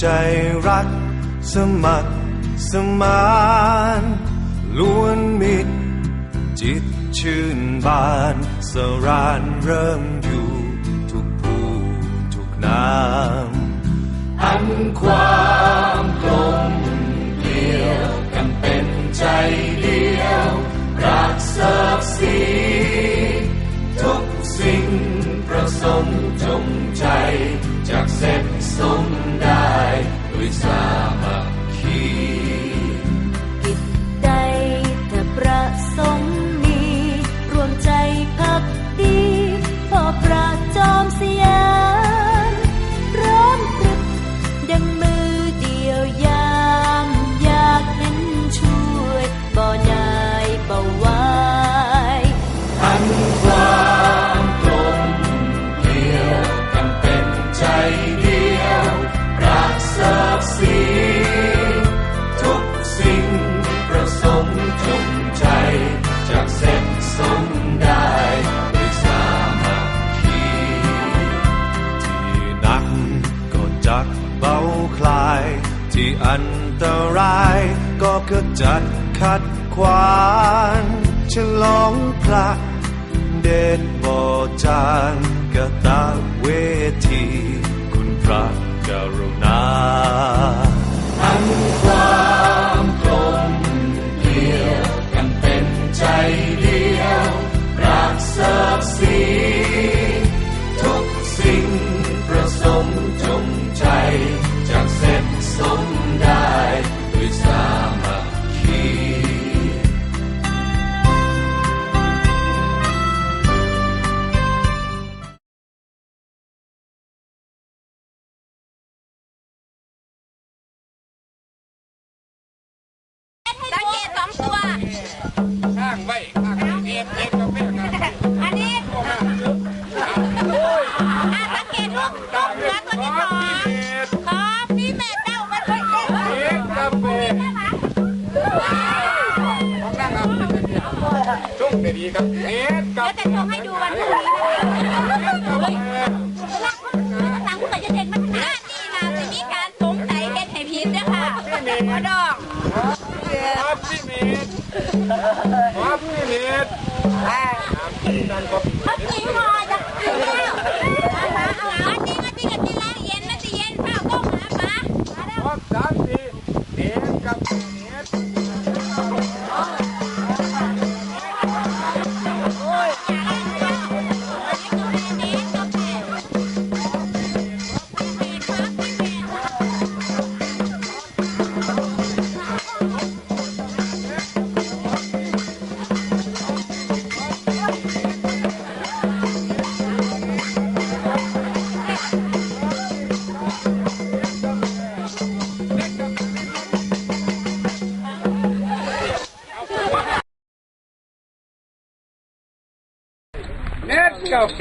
ใจรัก สมัครสมานล้วนมิตร จิตชื่นบาน สรานเริ่มอยู่ ทุกผู้ทุกนามอันความ อันตรายก็ขจัดขัดขวางฉลองพระเดชบ่จางกะตะเวที คุณพระ ข้างไว้ข้างไว้เน็บเน็บกาแฟครับอันนี้อะสังเกตลูกตัวเหลือตัวที่สองขอพี่แม่เจ้ามาช่วยเก็บเน็บกาแฟของนั่งครับช่วงดีครับเน็บกาแล้วแฟจะส่งให้ดูวันพรุ่งนี้นะคะรักหลังคุณจะเด็กมันหน้านี่นะจะมีการสงสัยเฮ็ดให้ผิดด้วยค่ะหัวดอกครับพี่เน็บ ครับพี่เน็บครับพี่นั่นก็เขากินหอ เน็บกาแฟ